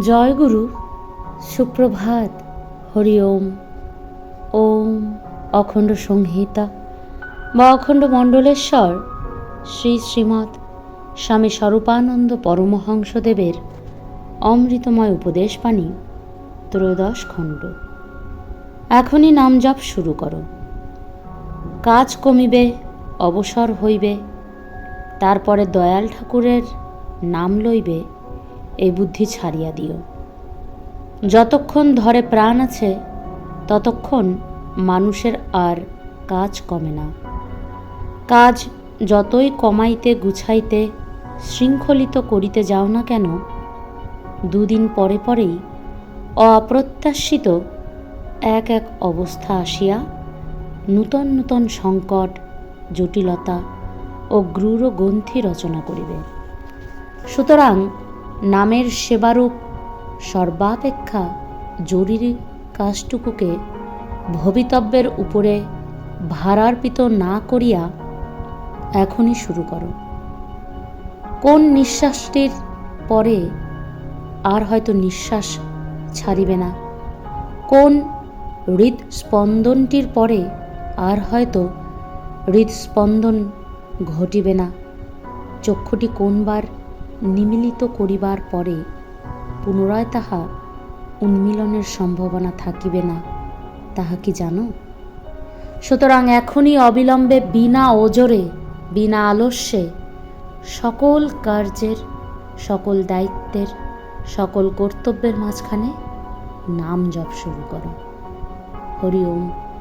জয় গুরু সুপ্রভাত, হরি ওম। ওম অখণ্ড সংহিতা। বা অখণ্ড মণ্ডলেশ্বর, শ্রী শ্রীমৎ স্বামী স্বরূপানন্দ পরমহংসদেবের অমৃতময় উপদেশ বাণী ত্রয়োদশ খণ্ড। এখনই নাম জপ শুরু করো। কাজ কমিবে, অবসর হইবে, তারপরে দয়াল ঠাকুরের নাম লইবে এই বুদ্ধি ছাড়িয়া দিও। যতক্ষণ ধরে প্রাণ আছে, ততক্ষণ মানুষের আর কাজ কমে না। কাজ যতই কমাইতে গুছাইতে, শৃঙ্খলিত করিতে যাও না কেন, দুদিন পরে পরেই অপ্রত্যাশিত এক এক অবস্থা আসিয়া নূতন নূতন সংকট, জটিলতা ও গ্রূঢ় গ্রন্থি রচনা করিবে। সুতরাং নামের সেবারূপ সর্বাপেক্ষা জরুরি কাজটুকুকে ভবিতব্যের উপরে ভারার্পিত না করিয়া এখনই শুরু করো। কোন নিঃশ্বাসটির পরে আর হয়তো নিঃশ্বাস ছাড়িবে না। কোন হৃদস্পন্দনটির পরে আর হয়তো হৃদস্পন্দন ঘটিবে না। চক্ষুটি কোনবার নিমিলিত করিবার পরে পুনরায় তাহা উন্মিলনের সম্ভাবনা থাকিবে না, তাহা কি জানো? সুতরাং এখনই অবিলম্বে বিনা ওজরে, বিনা আলস্যে সকল কার্যের, সকল দায়িত্বের, সকল কর্তব্যের মাঝখানে নাম জপ শুরু করো। হরি ওম।